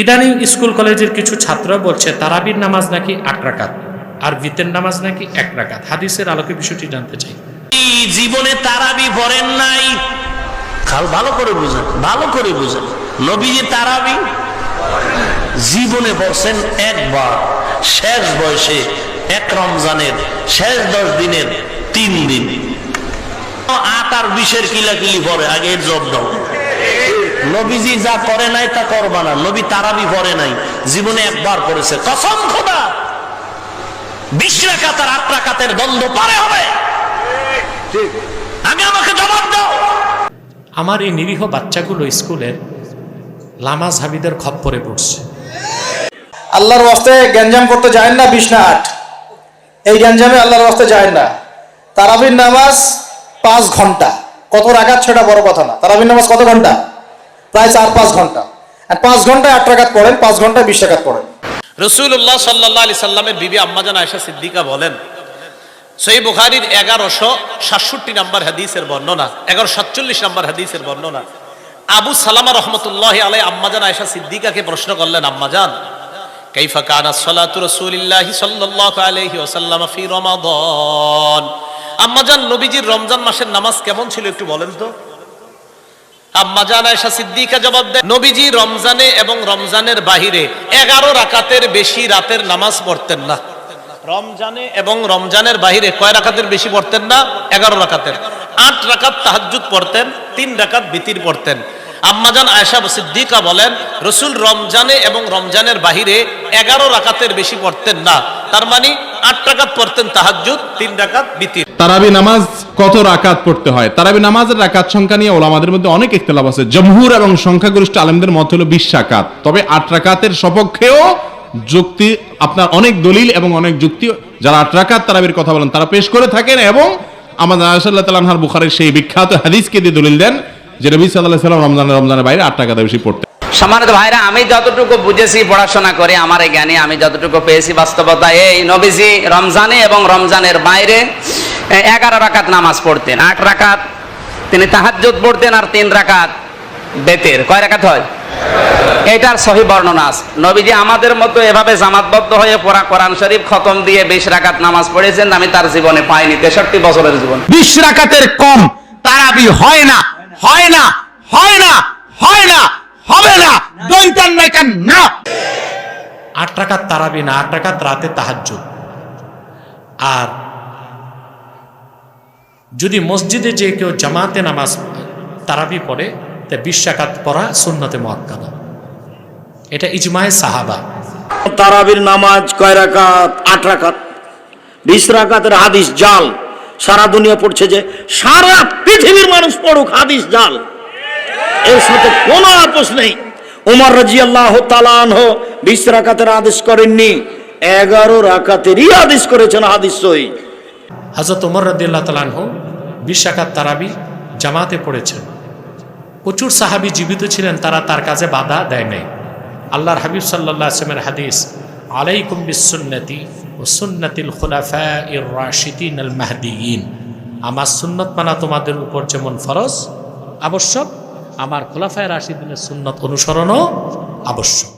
ইদানিং স্কুল কলেজের কিছু ছাত্র বলছে, তারাবির নামাজ নাকি আট রাকাত আর বিতের নামাজ নাকি এক রাকাত। হাদিসের আলোকে বিষয়টি জানতে চাই। জীবনে তারাবি পড়েন নাই। খাল ভালো করে বুঝেন, ভালো করে বুঝেন। নবীজি তারাবি, জীবনে পড়ছেন একবার। শেষ বয়সে, এক রমজানের শেষ দশ দিনের তিন দিন। আট আর বিশের কিলাকিলি পরে আগে জব দাও। নবীজি যা করে নাই তা করবা না। নবী তারাবি পড়ে নাই। জীবনে একবার পড়েছে কসম খোদা! বিশ রাকাত আর আট রাকাতের দ্বন্দ্ব পারে হবে। আগে আমাকে জবাব দাও। আমার এই নিরীহ বাচ্চাগুলো স্কুলের লামাজ হাবিদের খপ্পরে পড়ছে। আল্লাহর ওয়াস্তে গ্যাঞ্জাম করতে যায় না বিশ না আট। এই গ্যাঞ্জামে আল্লাহর ওয়াস্তে যায় না। তারাবির নামাজ পাঁচ ঘণ্টা। কত রাখাত সেটা বড় কথা না। তারাবির নামাজ কত ঘণ্টা? প্রায় চার পাঁচ ঘণ্টা। পাঁচ ঘন্টায় আট রাখাত পড়েন, পাঁচ ঘন্টায় বিশ রাখাত পড়েন। রসুল্লাহ সাল্লাহ আলি সাল্লামের বিবি আম্মাজান আয়সা সিদ্দিকা বলেন সই বুখারির এগারোশো সাতষট্টি নম্বর হাদিসের বর্ণনা এগারো সাতচল্লিশ নম্বর হাদিসের বর্ণনা। আবু সালামা রহমতুল্লাহ আলাই আম্মাজান আয়সা সিদ্দিকাকে প্রশ্ন করলেন, আম্মাজান, কাইফা কানা সালাতু রাসূলিল্লাহি সাল্লাল্লাহু আলাইহি ওয়াসাল্লাম ফি রমাদান? আম্মাজান, নবীজির রমজান মাসের নামাজ কেমন ছিল একটু বলেন তো। আম্মাজান আয়েশা সিদ্দিকা জবাব দেয়, নবীজি রমজানে এবং রমজানের বাহিরে এগারো রাকাতের বেশি রাতের নামাজ পড়তেন না। রমজানে এবং রমজানের বাহিরে কয় রাকাতের বেশি পড়তেন না? এগারো রাকাতের। আট রাকাত তাহাজ্জুদ পড়তেন, তিন রাকাত বিতির পড়তেন। আম্মাজান আয়েশা সিদ্দিকা বলেন, রসুল রমজানে এবং রমজানের বাহিরে এগারো রাকাতের বেশি পড়তেন না। তার মানে আট রাকাত পড়তেন তাহাজ্জুদ, তিন রাকাত বিতির। তারাবি নামাজ কত রাকাত পড়তে হয়? তারাবি নামাজের রাকাত সংখ্যা নিয়ে ওলামাদের মধ্যে অনেক ইখতলাফ আছে। জমহুর এবং সংখ্যাগরিষ্ঠ আলেমদের মত হলো বিশ রাকাত। তবে আট রাকাতের সপক্ষেও যুক্তি, আপনার অনেক দলিল এবং অনেক যুক্তি, যারা আট রাকাত তারাবির কথা বলেন, তারা পেশ করে থাকেন এবং আমাদের আয়সাল্লাহ তালাহার বুখারের সেই বিখ্যাত হাদিসকে দিয়ে দলিল দেন যে নবী সাল্লাহ সাল্লাম রমজানের রমজানের বাইরে আট টাকা বেশি পড়তে সম্মানিত ভাইরা, আমি যতটুকু বুঝেছি, পড়াশোনা করে, আমার জ্ঞানে আমি যতটুকু পেয়েছি বাস্তবতা এই নবীজি রমজানে এবং রমজানের বাইরে এগারো রাকাত নামাজ পড়তেন, আট রাকাত। তিনি তাহাজ্জুদ পড়তেন আর তিন রাকাত বেতের। কয় রাকাত হয়? এটার সহি বর্ণনা আছে। নবীজি আমাদের মতো এভাবে জামাতবদ্ধ হয়ে পড়া কোরআন শরীফ খতম দিয়ে বিশ রাকাত নামাজ পড়েছেন, আমি তার জীবনে পাইনি, তেষট্টি বছরের জীবন। বিশ রাকাতের কম তারাবি হয় না হয় না হয় না হয় না, হবে না দৈতান নাইকান না আট রাকাত তারাবি না, আট রাকাত রাতে তাহাজ্জুদ। আর যদি মসজিদে যে কেউ জামাতে নামাজ, তারাবি পড়ে, তা বিশ রাকাত পড়া সুন্নতে মহাক্কাদা এটা ইজমায় সাহাবা। তারাবির নামাজ কয় রাকাত? আট রাকাত। বিশ রাকাতের হাদিস জাল। সারা দুনিয়া পড়ছে যে সারা পৃথিবীর মানুষ পড়ুক হাদিস জাল। এর সাথে কোনো আপোষ নেই। উমর রাজি আল্লাহ তালান বিশ রাকাতের আদেশ করেননি। এগারো রাকাতেরই আদেশ করেছেন হাদিস সই হজরত উমর রদিল্লা তালানহ বিশ রাকাত তারাবি জামাতে পড়েছেন। প্রচুর সাহাবি জীবিত ছিলেন, তারা তার কাজে বাধা দেয় নাই। আল্লাহর হাবিব সাল্লাহ আসলামের হাদিস, আলাইকুম বিসুন্নতি ও সুন্নতিল খুলাফা ইর রাশিদিন আল মাহদিয়িন। আমার সুন্নত মানা তোমাদের উপর যেমন ফরজ, আবশ্যক, আমার খোলাফায় রাশিদিনের সুন্নত অনুসরণও আবশ্যক।